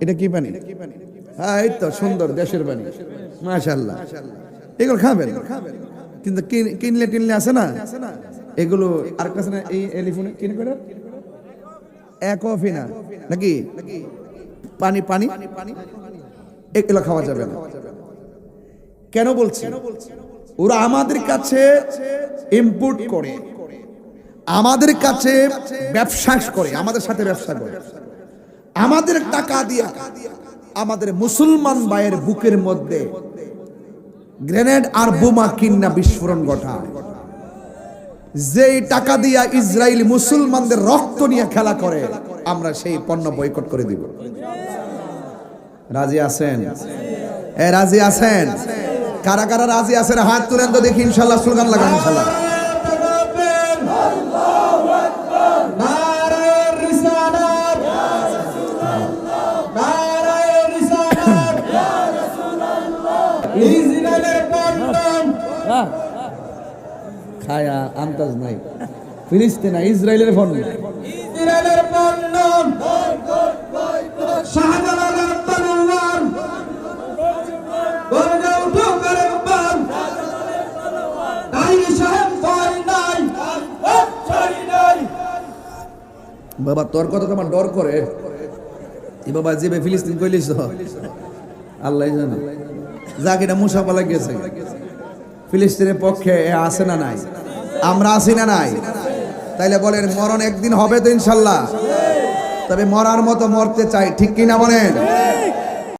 এটা কি পানি? হ্যাঁ এই তো সুন্দর, দেশের পানি। মাশাল্লাহ এগুলো খাবেন? কিন্তু কিন- কিনলে টিনলে আছে না? এগুলো আর কাছে না, এই এলিফোনে কিনে করে? একফিনা নাকি? পানি পানি? এগুলো খাওয়া যাবে না। কেন বলছি? ওরা আমাদের কাছে ইম্পোর্ট করে। আমাদের কাছে ব্যবসা করে, আমাদের সাথে ব্যবসা করে। আমাদের টাকা দিয়া আমাদের মুসলমান ভাইয়ের বুকের মধ্যে গ্রেনেড আর বোমা কিন্না বিস্ফোরণ ঘটায়। যেই টাকা দিয়া ইসরায়েল মুসলমানদের রক্ত নিয়ে খেলা করে, আমরা সেই পণ্য বয়কট করে দিব। রাজি আছেন? এ, রাজি আছেন? কারা কারা রাজি আছেন? হাত তুলেন তো দেখি, ইনশাল্লাহ, স্লোগান লাগান, ইনশাল্লাহ। খায়া আন্দাজ নাই। ফিলিস্তিনা ইসরায়েলের ফোন ইসরায়েলের পণ্য শাহজালালের তলোয়ার। গর্জে উঠো কারেকবার নাই সাহেব ভয় নাই। বাবা তোর কথা তোমার ডর করে। এ বাবা যে ফিলিস্তিন কইলিস আল্লাহ জানে। যাক এটা মুসা বলা গেছে, ফিলিস্তিনের পক্ষে আছে না নাই? আমরা আছি না নাই? তাইলে বলেন, মরণ একদিন হবে তো ইনশাল্লাহ। তবে মরার মতো মরতে চাই, ঠিক কিনা বলেন?